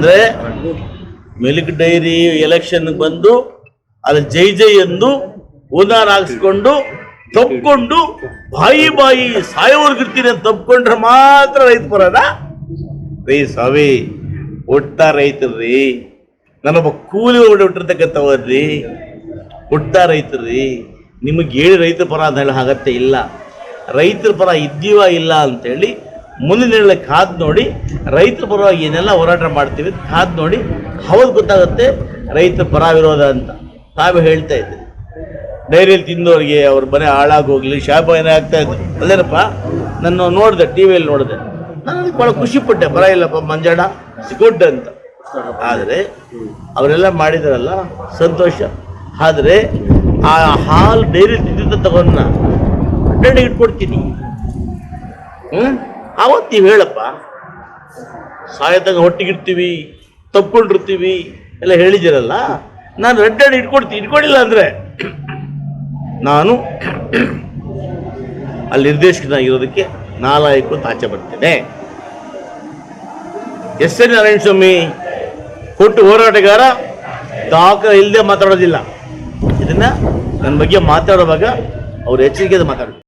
ಅಂದ್ರೆ milk dairy election ಬಂದು ಅಲ್ಲಿ ಜೈ ಜೈ ಎಂದು ಹೂನಾರ ಹಾಕ್ಸ್ಕೊಂಡು ತಪ್ಕೊಂಡು ಬಾಯಿ ಬಾಯಿ ಸಾಯೋರ್ಗಿರ್ತೀನಿ ಅಂತ ತಪ್ಕೊಂಡ್ರೆ ಮಾತ್ರ ರೈತ ಬರೋದ? ರೀ ಸ್ವಾಮಿ ಒಟ್ಟ ರೈತರ್ರಿ ನಾನೊಬ್ಬ ಕೂಲಿ ಹೊಟ್ಟಿರ್ತಕ್ಕಂಥವ್ರಿ. ಹುಟ್ಟ ರೈತರ್ರಿ ನಿಮಗೆ ಹೇಳಿ ರೈತರ ಪರ ಅಂತ ಹೇಳಿ ಆಗತ್ತೆ ಇಲ್ಲ. ರೈತರ ಪರ ಇದ್ದೀವ ಇಲ್ಲ ಅಂತೇಳಿ ಮುಂದಿನ ದಿನಗಳಲ್ಲಿ ಕಾದ್ ನೋಡಿ, ರೈತರ ಪರವಾಗಿ ಏನೆಲ್ಲ ಹೋರಾಟ ಮಾಡ್ತೀವಿ, ಕಾದು ನೋಡಿ ಹೌದು ಗೊತ್ತಾಗುತ್ತೆ, ರೈತರ ಪರ ವಿರೋಧ ಅಂತ. ತಾವೇ ಹೇಳ್ತಾ ಇದ್ದೆ ಡೈರಿಯಲ್ಲಿ ತಿಂದವ್ರಿಗೆ ಅವ್ರ ಮನೆ ಹಾಳಾಗೋಗ್ಲಿ, ಶಾಪ ಏನೇ ಆಗ್ತಾ ಇದ್ರು. ಅಲ್ಲೇನಪ್ಪ ನಾನು ನೋಡಿದೆ, ಟಿ ವಿಯಲ್ಲಿ ನೋಡಿದೆ. ನಾನು ಭಾಳ ಖುಷಿ ಪಟ್ಟೆ, ಬರ ಇಲ್ಲಪ್ಪ, ಮಂಜಣ್ಣ, ಗುಡ್ ಅಂತ. ಆದರೆ, ಅವರೆಲ್ಲ ಮಾಡಿದಾರಲ್ಲ, ಸಂತೋಷ. ಆದರೆ, ಆ ಹಾಲು ಡೈರಿ ತಿಂದಿದ್ದ ತಗೊಂಡ ಅಡ್ಡಾಡಿ ಇಟ್ಕೊಡ್ತೀನಿ ಹ್ಞೂ ಆವತ್ತು ನೀವು ಹೇಳಪ್ಪ ಸಾಯದಾಗ ಹೊಟ್ಟಿಗಿರ್ತೀವಿ ತಪ್ಕೊಂಡಿರ್ತೀವಿ, ಎಲ್ಲ ಹೇಳಿದಿರಲ್ಲ ನಾನು ರೆಡ್ ಹ್ಯಾಂಡ್ ಇಟ್ಕೊಡ್ತೀನಿ, ಇಟ್ಕೊಂಡಿಲ್ಲ ಅಂದರೆ, ನಾನು ಅಲ್ಲಿ ನಿರ್ದೇಶಕನಾಗಿರೋದಕ್ಕೆ ನಾಲಾಯಕು ಅಂತ ಆಚೆ ಬರ್ತೇನೆ. ಎಸ್ ಎನ್ ನಾರಾಯಣ ಸ್ವಾಮಿ ಕೊಟ್ಟು ಹೋರಾಟಗಾರ ದಾಖಲೆ ಇಲ್ಲದೆ ಮಾತಾಡೋದಿಲ್ಲ. ಇದನ್ನ ನನ್ನ ಬಗ್ಗೆ ಮಾತಾಡುವಾಗ ಅವ್ರು ಎಚ್ಚರಿಕೆಯಿಂದ ಮಾತಾಡಬೇಕು.